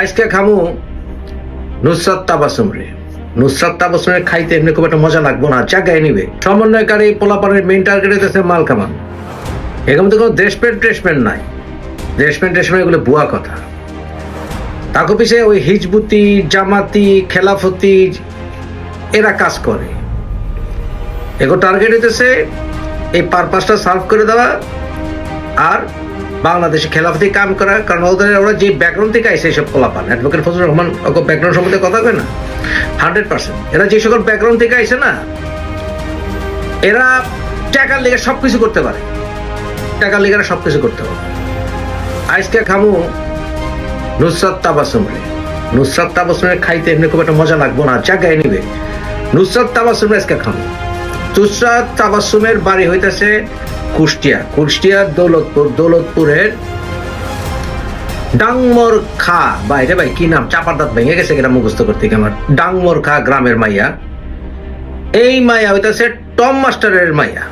আজকে খামু নুসরাত তাবাসুম রে নুসরাত তাবাসুমের খাইতে এমনি খুব একটা মজা লাগবো না জায়গায় নিবে। সমন্বয়কারী পোলাপানের মেইন টার্গেট হইতেছে মাল কামান। এরকম তো কোনো দেশপ্রেম ট্রেসমেন্ট নাই। দেশপ্রেম ট্রেসমেন্ট এগুলো বুয়া কথা। তাকে পিছে ওই হিজবুতি, জামাতি, খেলাফতি, এরা কাজ করে। এগুলো টার্গেট হইতেছে এই পারপাসটা সার্ভ করে দেওয়া আর বাংলাদেশে খেলাফতি কাম করা, কারণ ওদের ওরা যে ব্যাকগ্রাউন্ড থেকে আইসে এইসব পোলাপান অ্যাডভোকেট ফজলুর রহমান ব্যাকগ্রাউন্ড সম্বন্ধে কথা কয় না? হান্ড্রেড পার্সেন্ট এরা যে সকল ব্যাকগ্রাউন্ড থেকে আইসে না, এরা টাকার লেগে সব কিছু করতে পারে। টাকার লেগে সব কিছু করতে পারে। আজকে খামু নুসরাত তাবাসুম নুসরাত তাবাসুমের খাইতে এমনি খুব একটা মজা লাগবো না জায়গায় নিবে। নুসরাত তাবাসুম আজকে খামু। নুসরাত তাবাসুমের বাড়ি হইতেছে কুষ্টিয়া। কুষ্টিয়ার দৌলতপুর, দৌলতপুরের ডাংমর খা বা এটা ভাই, কি নাম? চাপার দাঁত ভেঙে গেছে কিনা মুখস্থ করতে আমার। ডাংমর খা গ্রামের মাইয়া। এই মাইয়া হইতেছে টম মাস্টারের মাইয়া।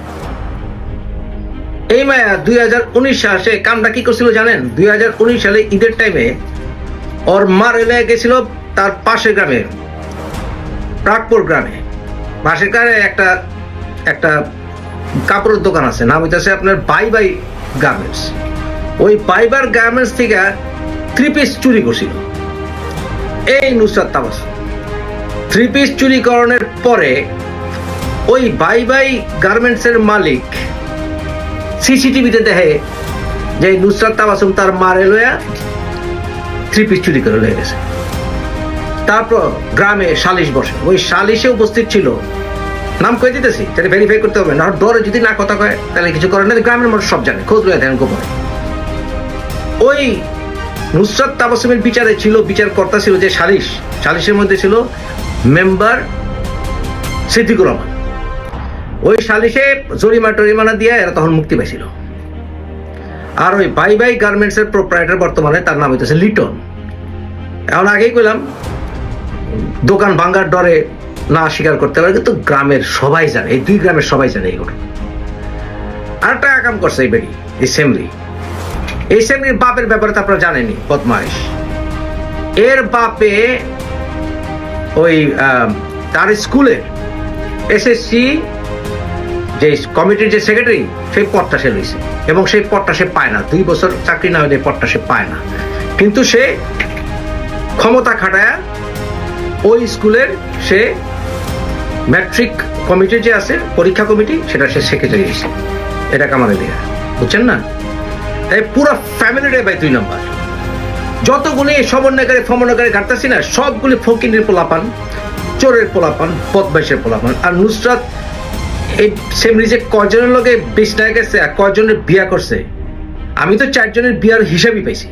এই মায়া দুই হাজার উনিশ সালে কামটা কি করছিল জানেন? দুই হাজার উনিশ সালে ঈদের টাইমে ওর মার এলাকায় গেছিল তার পাশের গ্রামে প্রাগপুর গ্রামে। পাশের গ্রামে একটা একটা কাপড়ের দোকান আছে। নাম হইতেছে আপনার বাই বাই গার্মেন্টস। ওই বাইবার গার্মেন্টস থেকে থ্রি পিস চুরি করছিল। এই নুসরাত তাবাস থ্রি পিস চুরি চুরিকরণের পরে ওই বাই বাই গার্মেন্টসের মালিক সিসিটিভিতে দেখে যে নুসরাত তাবাসুম তার মারে লয়া থ্রি পিস চুরি করে লয়ে গেছে। তারপর গ্রামে সালিশ বসে। ওই সালিশে উপস্থিত ছিল নাম কয়ে দিতেছি তাহলে ভেরিফাই করতে হবে। না, ডরে যদি না কথা কয়, তাহলে কিছু করার না, গ্রামের মানুষ সব জানে। খোঁজ লয়ে দেন গোপনে। ওই নুসরাত তাবাসুমের বিচারে ছিল বিচার কর্তা ছিল যে সালিশ, সালিশের মধ্যে ছিল মেম্বার সিদ্দিকুর রহমান। ওই সালিশে জরিমা টরিমানা দিয়ে এরা তখন মুক্তি পাইছিল। আর ওই বাই বাই গার্মেন্টস এর প্রোপ্রাইটার বর্তমানে তার নাম হইতেছে লিটন। এখন আগেই কইলাম, দোকান ভাঙ্গার ডরে না স্বীকার করতে পারে, কিন্তু গ্রামের সবাই জানে, এই দুই গ্রামের সবাই জানে এইগুলো আর একটা কাম করছে এই বেরি এই এই বাপের ব্যাপারে তো আপনারা জানেনি বদমাইশ। এর বাপে ওই তার স্কুলে এসএসসি, যে কমিটির যে সেক্রেটারি, সেই পদটা সে লইছে। এবং সেই পদটা সে পায় না, দুই বছর চাকরি না হলে এই পদটা সে পায় না। কিন্তু সে ক্ষমতা খাটায় ওই স্কুলের সে ম্যাট্রিক কমিটি যে আছে, পরীক্ষা কমিটি, সেটা সে সেক্রেটারি হয়েছে এটা কামালে লিয়া বুঝছেন না? এই পুরো ফ্যামিলিটাই ভাই দুই নম্বর। যতগুলি সমন্বয়কারী, ফমন্বয়কারী ঘাটতেছি না, সবগুলি ফকিনের পোলাপান, চোরের পোলাপান, বদমাইশের পোলাপান। আর নুসরাত এই সেমরি যে কজনের লোকে বিছনায় গেছে আর কজনের বিয়া করছে? আমি তো চারজনের বিয়ার হিসাবই পাইছি।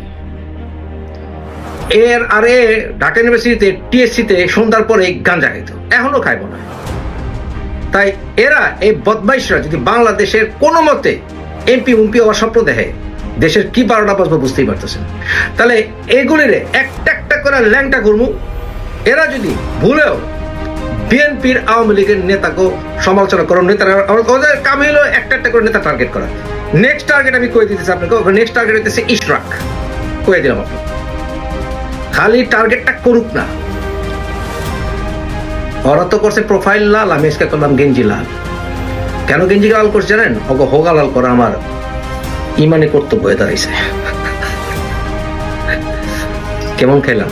এর আরে ঢাকা ইউনিভার্সিটিতে, টিএসসিতে সন্ধ্যার পরে গাঞ্জা খাইতো। এখনও খাইব না। তাই এরা, এই বদমাইশরা যদি বাংলাদেশের কোনো মতে এমপি উমপি হওয়ার স্বপ্ন দেখে, দেশের কি বারোটা বাজবো বুঝতেই পারতেছেন। তাহলে এগুলির একটা একটা করে ল্যাংটা করব এরা যদি ভুলেও বিএনপির আওয়ামী লীগের নেতাকে সমালোচনা করো, নেতারা, ওদের কাম হলো একটা একটা করে নেতা টার্গেট করা। নেক্সট টার্গেট আমি কয়ে দিতেছি আপনাকে? নেক্সট টার্গেট হইতেছে ইশরাক। কয়ে দিলাম আপনাকে? খালি টার্গেটটা করুক না। ওরা তো করছে প্রোফাইল লাল, আমি আজকে করলাম গেঞ্জি লাল। কেন গেঞ্জি লাল করছে জানেন? ওকে হোগা লাল করা আমার ইমানে কর্তব্য হয়ে দাঁড়াইছে। কেমন খেলাম?